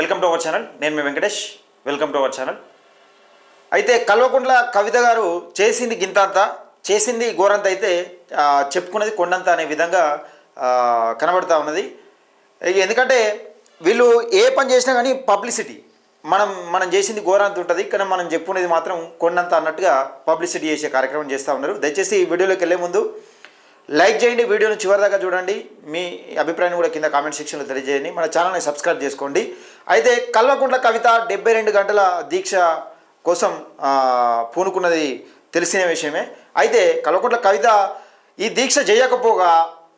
Welcome to our channel నేను మీ Venkatesh. Welcome to our channel అయితే కల్వకుంట్ల కవిత గారు చేసింది గింతంత చేసింది ఘోరంత అయితే చెప్పుకున్నది కొండంత అనే విధంగా కనబడుతూ కనబడతా ఉన్నది. ఎందుకంటే వీళ్ళు ఏ పని చేసినా కానీ పబ్లిసిటీ మనం మనం చేసింది ఘోరంత ఉంటుంది కానీ మనం చెప్పుకునేది మాత్రం కొండంత అన్నట్టుగా పబ్లిసిటీ చేసే కార్యక్రమం చేస్తూ ఉన్నారు. దయచేసి ఈ వీడియోలోకి వెళ్ళే ముందు లైక్ చేయండి వీడియోను చివరిదాకా చూడండి. మీ అభిప్రాయం కూడా కింద కామెంట్ సెక్షన్లో తెలియజేయండి. మన ఛానల్ని సబ్స్క్రైబ్ చేసుకోండి. అయితే కల్వకుంట్ల కవిత డెబ్బై రెండు గంటల దీక్ష కోసం పూనుకున్నది తెలిసిన విషయమే. అయితే కల్వకుంట్ల కవిత ఈ దీక్ష చేయకపోగా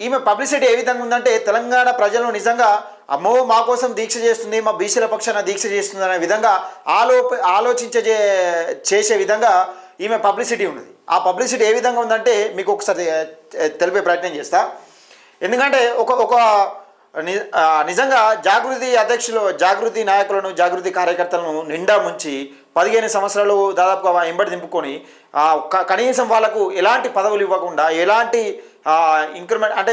ఈమె పబ్లిసిటీ ఏ విధంగా ఉందంటే తెలంగాణ ప్రజలను నిజంగా అమ్మో మా కోసం దీక్ష చేస్తుంది మా బీసీల పక్షాన దీక్ష చేస్తుంది అనే విధంగా ఆలోప ఆలోచించే చేసే విధంగా ఈమె పబ్లిసిటీ ఉన్నది. ఆ పబ్లిసిటీ ఏ విధంగా ఉందంటే మీకు ఒకసారి తెలిపే ప్రయత్నం చేస్తా. ఎందుకంటే ఒక ఒక నిజంగా జాగృతి అధ్యక్షులు జాగృతి నాయకులను జాగృతి కార్యకర్తలను నిండా ముంచి పదిహేను సంవత్సరాలు దాదాపుగా ఎంబడి దింపుకొని కనీసం వాళ్ళకు ఎలాంటి పదవులు ఇవ్వకుండా ఎలాంటి ఇంక్రిమెంట్ అంటే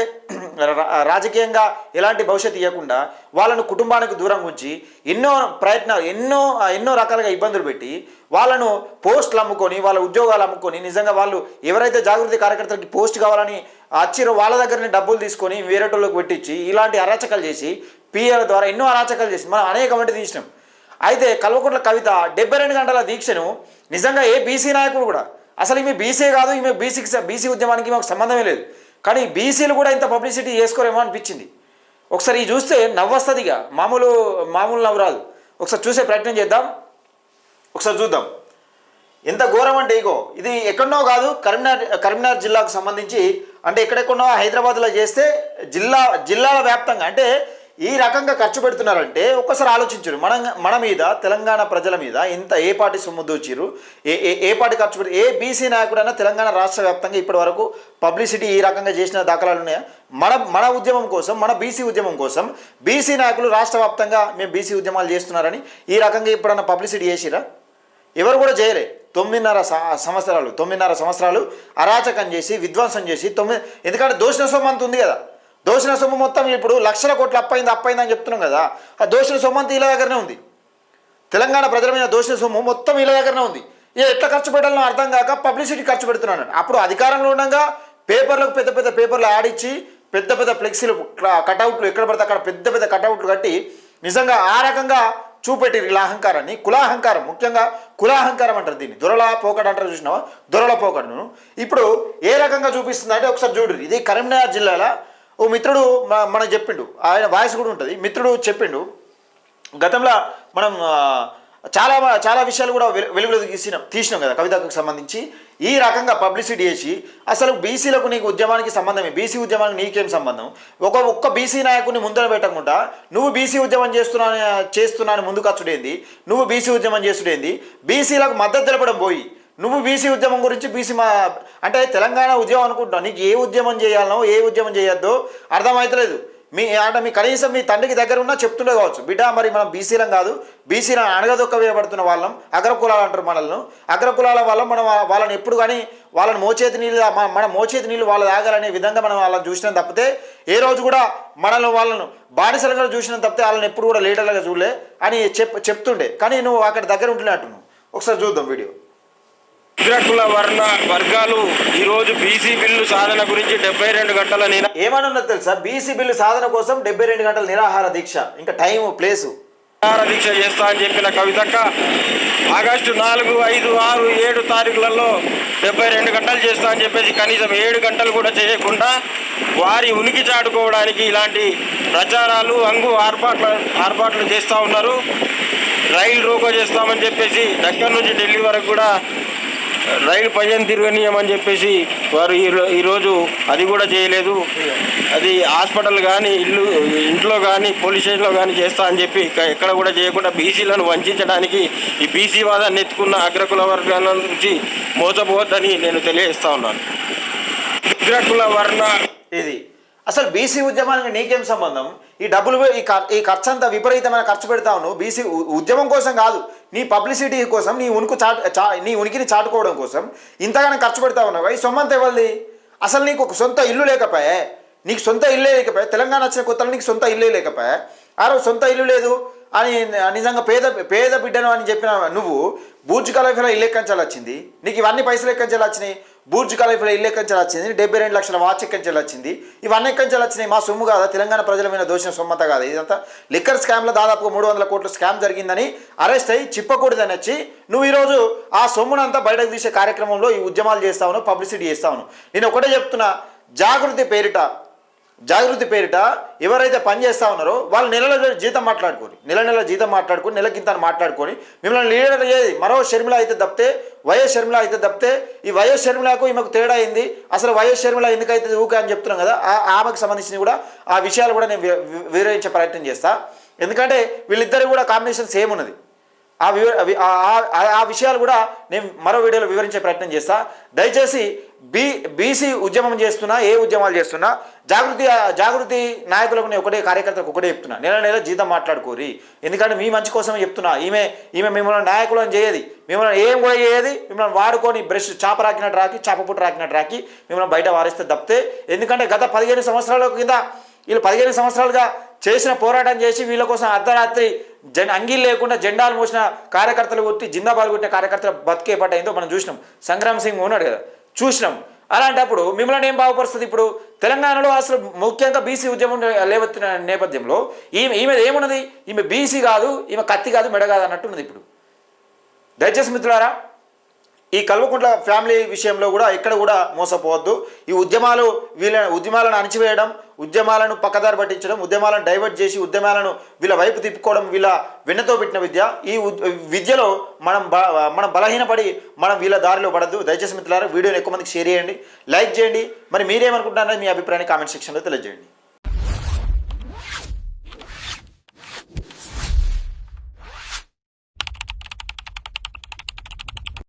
రాజకీయంగా ఎలాంటి భవిష్యత్తు ఇవ్వకుండా వాళ్ళను కుటుంబానికి దూరం ఉంచి ఎన్నో ప్రయత్నాలు ఎన్నో ఎన్నో రకాలుగా ఇబ్బందులు పెట్టి వాళ్ళను పోస్టులు అమ్ముకొని వాళ్ళ ఉద్యోగాలు అమ్ముకొని నిజంగా వాళ్ళు ఎవరైతే జాగృతి కార్యకర్తలకి పోస్ట్ కావాలని అచ్చిరో వాళ్ళ దగ్గరనే డబ్బులు తీసుకొని వేరేటోళ్ళకి పెట్టించి ఇలాంటి అరాచకాలు చేసి పిఎల్ ద్వారా ఎన్నో అరాచకాలు చేసి మనం అనేక వంటి తీసినాం. అయితే కల్వకుంట్ల కవిత డెబ్బై రెండు గంటల దీక్షను నిజంగా ఏ బీసీ నాయకుడు కూడా అసలు ఈమె బీసీ కాదు ఈమె బీసీకి బీసీ ఉద్యమానికి మాకు సంబంధమే లేదు. కానీ బీసీలు కూడా ఇంత పబ్లిసిటీ చేసుకోరేమో అనిపించింది. ఒకసారి ఇది చూస్తే నవ్వొస్తుందిగా మామూలు మామూలు నవ్వు రాదు ఒకసారి చూసే ప్రయత్నం చేద్దాం. ఒకసారి చూద్దాం. ఎంత ఘోరం అంటే ఇగో ఇది ఎక్కడనో కాదు కరీంనగర్ కరీంనగర్ జిల్లాకు సంబంధించి అంటే ఎక్కడెక్కడో హైదరాబాద్లో చేస్తే జిల్లా జిల్లాల వ్యాప్తంగా అంటే ఈ రకంగా ఖర్చు పెడుతున్నారంటే ఒక్కసారి ఆలోచించరు మన మన మీద తెలంగాణ ప్రజల మీద ఇంత ఏ పార్టీ సొమ్ము దోచిరు ఏ ఏ పార్టీ ఖర్చు పెట్టి ఏ బీసీ నాయకుడైనా తెలంగాణ రాష్ట్ర వ్యాప్తంగా ఇప్పటి వరకు పబ్లిసిటీ ఈ రకంగా చేసిన దాఖలాలు ఉన్నాయా? మన మన ఉద్యమం కోసం మన బీసీ ఉద్యమం కోసం బీసీ నాయకులు రాష్ట్ర వ్యాప్తంగా మేము బీసీ ఉద్యమాలు చేస్తున్నారని ఈ రకంగా ఎప్పుడన్నా పబ్లిసిటీ చేసిరా ఎవరు కూడా చేయలే. తొమ్మిదిన్నర స- సంవత్సరాలు తొమ్మిదిన్నర సంవత్సరాలు అరాచకం చేసి విధ్వంసం చేసి తొమ్మిది ఎందుకంటే దోషణ సొమ్మంత ఉంది కదా. దోషణ సొమ్ము మొత్తం ఇప్పుడు లక్షల కోట్లు అప్పైంది అప్పైంది అని చెప్తున్నాం కదా. ఆ దోషణ సొమ్ము అంతా ఇలా దగ్గరనే ఉంది. తెలంగాణ ప్రజల మీద దోషణ సొమ్ము మొత్తం ఇలా దగ్గరనే ఉంది. ఏ ఎట్లా ఖర్చు పెట్టాలో అర్థం కాక పబ్లిసిటీ ఖర్చు పెడుతున్నాను అప్పుడు అధికారంలో ఉండగా పేపర్లకు పెద్ద పెద్ద పేపర్లు యాడ్ ఇచ్చి పెద్ద పెద్ద ఫ్లెక్సీలు కటౌట్లు ఎక్కడ పడితే అక్కడ పెద్ద పెద్ద కటౌట్లు కట్టి నిజంగా ఆ రకంగా చూపెట్టి ఇలా అహంకారాన్ని. కులాహంకారం ముఖ్యంగా కులాహంకారం అంటారు దీన్ని. దొరల పోకడ అంటారు చూసినావా? దొరల పోకడను. ఇప్పుడు ఏ రకంగా చూపిస్తుంది అంటే ఒకసారి చూడు ఇది కరీంనగర్ జిల్లాలో ఓ మిత్రుడు మనం మనకు చెప్పిండు. ఆయన వాయిస్ కూడా ఉంటుంది. మిత్రుడు చెప్పిండు. గతంలో మనం చాలా చాలా విషయాలు కూడా వెలు- తీసినాం తీసినాం కదా కవితకు సంబంధించి. ఈ రకంగా పబ్లిసిటీ చేసి అసలు బీసీలకు నీకు ఉద్యమానికి సంబంధమే బీసీ ఉద్యమానికి నీకేం సంబంధం? ఒక ఒక్క బీసీ నాయకుడిని ముందర పెట్టకుండా నువ్వు బీసీ ఉద్యమం చేస్తున్నా చేస్తున్నాను ముందుకు వచ్చుడేంది? నువ్వు బీసీ ఉద్యమం చేస్తుడేంది? బీసీలకు మద్దతు తెలపడం పోయి నువ్వు బీసీ ఉద్యమం గురించి బీసీ మా అంటే తెలంగాణ ఉద్యమం అనుకుంటున్నావు. నీకు ఏ ఉద్యమం చేయాలనో ఏ ఉద్యమం చేయొద్దో అర్థమవుతలేదు మీ అంటే మీ కనీసం మీ తండ్రికి దగ్గర ఉన్నా చెప్తుండే కావచ్చు. బిడ్డ మరి మనం బీసీలం కాదు. బీసీలను అణగదొక్క వేయబడుతున్న వాళ్ళం. అగ్రకులాలు అంటారు మనల్ని. అగ్రకులాల వల్ల మనం వాళ్ళని ఎప్పుడు కానీ వాళ్ళని మోచేతి నీళ్ళు మన- మోచేతి నీళ్ళు వాళ్ళు తాగాలనే విధంగా మనం వాళ్ళని చూసినాం తప్పితే ఏ రోజు కూడా మనల్ని వాళ్ళను బానిసలుగా చూసినాం తప్పితే వాళ్ళని ఎప్పుడు కూడా లీడర్లుగా చూడలే అని చెప్ చెప్తుండే. కానీ నువ్వు అక్కడ దగ్గర ఉంటున్నట్టు నువ్వు ఒకసారి చూద్దాం వీడియో. అగ్రకుల వర్ణ వర్గాలు ఈరోజు బీసీ బిల్లు సాధన గురించి డెబ్బై రెండు గంటల నిరా ఏమని ఉన్నది తెలుసా? బీసీ బిల్లు సాధన కోసం డెబ్బై రెండు గంటల నిరాహార దీక్ష. ఇంకా టైం ప్లేసు. నిరాహార దీక్ష చేస్తా అని చెప్పిన కవితక్క ఆగస్టు నాలుగు ఐదు ఆరు ఏడు తారీఖులలో డెబ్బై రెండు గంటలు చేస్తా అని చెప్పేసి కనీసం ఏడు గంటలు కూడా చేయకుండా వారి ఉనికి చాటుకోవడానికి ఇలాంటి ప్రచారాలు అంగు ఆర్పాట్ల ఆర్పాట్లు చేస్తూ ఉన్నారు. రైలు రోకో చేస్తామని చెప్పేసి దక్కన్ నుంచి ఢిల్లీ వరకు కూడా రైలు పయ్యం తిరగనీయమని చెప్పేసి వారు ఈరోజు అది కూడా చేయలేదు. అది హాస్పిటల్ కానీ ఇల్లు ఇంట్లో కానీ పోలీస్ స్టేషన్లో కానీ చేస్తా అని చెప్పి ఎక్కడ కూడా చేయకుండా బీసీలను వంచడానికి ఈ బీసీ వాదాన్ని ఎత్తుకున్న అగ్రకుల వర్గాల నుంచి మోసపోవద్దని నేను తెలియజేస్తా ఉన్నాను. అగ్రకుల వర్ణ ఇది. అసలు బీసీ ఉద్యమానికి నీకేం సంబంధం? ఈ డబ్బులు ఈ ఈ ఖర్చు అంతా విపరీతమైన ఖర్చు పెడతా ఉన్నావు. బీసీ ఉద్యమం కోసం కాదు నీ పబ్లిసిటీ కోసం నీ ఉనికి చాటు చా- నీ ఉనికిని చాటుకోవడం కోసం ఇంతగానో ఖర్చు పెడతా ఉన్నావు. ఈ సొమ్మంత ఎవరిది? అసలు నీకు ఒక సొంత ఇల్లు లేకపోయే నీకు సొంత ఇల్లే లేకపోయా తెలంగాణ వచ్చిన కొత్తలో నీకు సొంత ఇల్లే లేకపోయా అరే సొంత ఇల్లు లేదు అని నిజంగా పేద పేద బిడ్డను అని చెప్పిన నువ్వు బూర్జ్ కలఫీలో ఇల్లు ఎక్కంచాలి వచ్చింది? నీకు ఇవన్నీ పైసలు ఎక్కంచాలి వచ్చినాయి? బూర్జ్ ఖలీఫ్లో ఇల్లు ఎక్కంచాలి వచ్చింది డెబ్బై రెండు లక్షల వాచ్ ఎక్కంచాలి వచ్చింది. ఇవన్నీ ఎక్కంచాలి వచ్చినాయి మా సొమ్ము కాదా? తెలంగాణ ప్రజల మీద దోషం సొమ్మత కాదా? ఇదంతా లిక్కర్ స్కామ్లో దాదాపుగా మూడు వందల కోట్ల స్కామ్ జరిగిందని అరెస్ట్ అయ్యి చిప్పకూడదని వచ్చి నువ్వు ఈరోజు ఆ సొమ్మునంతా బయటకు తీసే కార్యక్రమంలో ఈ ఉద్యమాలు చేస్తావును పబ్లిసిటీ చేస్తావును నేను ఒకటే చెప్తున్నా జాగృతి పేరిట జాగృతి పేరిట ఎవరైతే పనిచేస్తూ ఉన్నారో వాళ్ళు నెలల జీతం మాట్లాడుకొని నెల నెల జీతం మాట్లాడుకొని నెలకింత కింద మాట్లాడుకొని మిమ్మల్ని లీడర్ అయ్యేది మరో షర్మిల అయితే తప్పితే వైఎస్ షర్మిల అయితే తప్పితే ఈ వైఎస్ షర్మిలకు ఈమెకు తేడా అయింది అసలు వైఎస్ షర్మిల ఎందుకైతే ఊకే అని చెప్తున్నాం కదా ఆ ఆమెకు సంబంధించిన కూడా ఆ విషయాలు కూడా నేను వివరించే ప్రయత్నం చేస్తా. ఎందుకంటే వీళ్ళిద్దరు కూడా కాంబినేషన్ సేమ్ ఉన్నది. ఆ వివ ఆ- విషయాలు కూడా నేను మరో వీడియోలో వివరించే ప్రయత్నం చేస్తా. దయచేసి బీ బీసీ ఉద్యమం చేస్తున్నా ఏ ఉద్యమాలు చేస్తున్నా జాగృతి జాగృతి నాయకులకు నేను ఒకటే కార్యకర్తలకు ఒకటే చెప్తున్నా. నెల నెల జీతం మాట్లాడుకోరి. ఎందుకంటే మీ మంచి కోసమే చెప్తున్నా. ఈమె ఈమె మిమ్మల్ని నాయకులను చేయది. మిమ్మల్ని ఏం కూడా చేయది. మిమ్మల్ని వాడుకొని బ్రష్ చాప రాకినట్టు రాకి చాప పుట్టు రాకినట్టు రాకి మిమ్మల్ని బయట వారిస్తే తప్పితే. ఎందుకంటే గత పదిహేను సంవత్సరాల కింద వీళ్ళు పదిహేను సంవత్సరాలుగా చేసిన పోరాటం చేసి వీళ్ళ కోసం అర్ధరాత్రి జెండా అంగీలు లేకుండా జెండాలు మోసిన కార్యకర్తలు కొట్టి జిందాబాద్ కొట్టిన కార్యకర్తల బతికే పట్ట అయిందో మనం చూసినాం. సంగ్రామ్ సింగ్ ఉన్నాడు కదా చూసినాం. అలాంటప్పుడు మిమ్మల్ని ఏం బాగుపరుస్తుంది ఇప్పుడు? తెలంగాణలో అసలు ముఖ్యంగా బీసీ ఉద్యమం లేవత్తిన నేపథ్యంలో ఈమె ఈమె ఏమున్నది? ఈమె బీసీ కాదు ఈమె కత్తి కాదు మెడ కాదు అన్నట్టున్నది ఇప్పుడు. దయచేసి మిత్రులారా ఈ కల్వకుంట్ల ఫ్యామిలీ విషయంలో కూడా ఎక్కడ కూడా మోసపోవద్దు. ఈ ఉద్యమాలు వీళ్ళ ఉద్యమాలను అణచివేయడం ఉద్యమాలను పక్కదారి పట్టించడం ఉద్యమాలను డైవర్ట్ చేసి ఉద్యమాలను వీళ్ళ వైపు తిప్పుకోవడం వీళ్ళ వెన్నతో పెట్టిన విద్య. ఈ ఉద్- విద్యలో మనం బ మనం బలహీనపడి మనం వీళ్ళ దారిలో పడద్దు. దయచేసి మిత్రులారా వీడియోని ఎక్కువ మందికి షేర్ చేయండి. లైక్ చేయండి. మరి మీరేమనుకుంటున్నారో మీ అభిప్రాయాన్ని కామెంట్ సెక్షన్లో తెలియజేయండి.